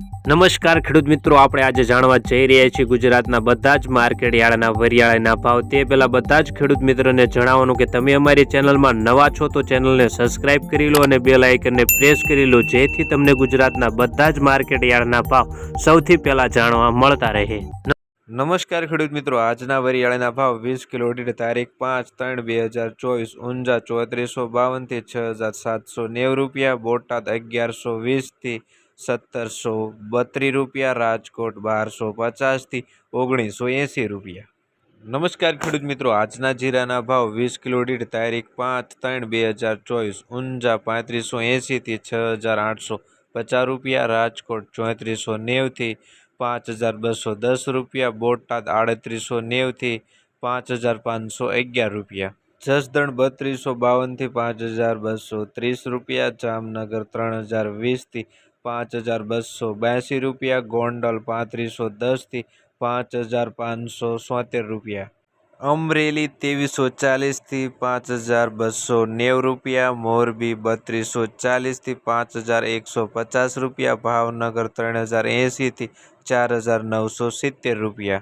નમસ્કાર ખેડૂત મિત્રો, આપણે આજે જાણવા જઈ રહ્યા છીએ ગુજરાતના બધા જ માર્કેટ વરિયાળાના ભાવ. તે પહેલાં બધા જ ખેડૂત મિત્રોને જણાવવાનું કે તમે અમારી ચેનલમાં નવા છો તો ચેનલને સબસ્ક્રાઇબ કરી લો અને બેલ આઇકનને પ્રેસ કરી લો, જેથી તમને ગુજરાતના બધા જ માર્કેટ યાર્ડના ભાવ સૌથી પહેલાં જાણવા મળતા રહે. નમસ્કાર ખેડૂત મિત્રો, આજના વરિયાળાના ભાવ વીસ કિલો દીઠ તારીખ પાંચ ત્રણ બે હજાર ચોવીસ, ઊંઝા ચોત્રીસો બાવનથી છ હજાર સાતસો નેવું રૂપિયા, બોટાદ અગિયારસો વીસથી સત્તરસો બત્રીસ રૂપિયા, રાજકોટ બારસો પચાસથી ઓગણીસો એંસી રૂપિયા. નમસ્કાર ખેડૂત મિત્રો, આજના જીરાના ભાવ વીસ કિલો દીઠ તારીખ પાંચ ત્રણ બે હજાર ચોવીસ, ઊંઝા પાંત્રીસો એંસીથી છ હજાર આઠસો પચાસ રૂપિયા, રાજકોટ ચોત્રીસો નેવથી પાંચ હજાર બસો દસ રૂપિયા, બોટાદ આડત્રીસો નેવથી પાંચ હજાર પાંચસો અગિયાર રૂપિયા. જસદણ બત્રીસો બાવનથી પાંચ હજાર બસો ત્રીસ રૂપિયા, જામનગર ત્રણ હજાર વીસથી પાંચ હજાર બસો બ્યાસી રૂપિયા, ગોંડલ પાંત્રીસો દસથી પાંચ હજાર પાંચસો સોતેર રૂપિયા. અમરેલી ત્રેવીસો ચાલીસથી પાંચ હજાર બસો નેવું રૂપિયા, મોરબી બત્રીસો ચાલીસથી પાંચ હજાર એકસો પચાસ રૂપિયા, ભાવનગર ત્રણ હજાર એંસીથી ચાર હજાર નવસો સિત્તેર રૂપિયા.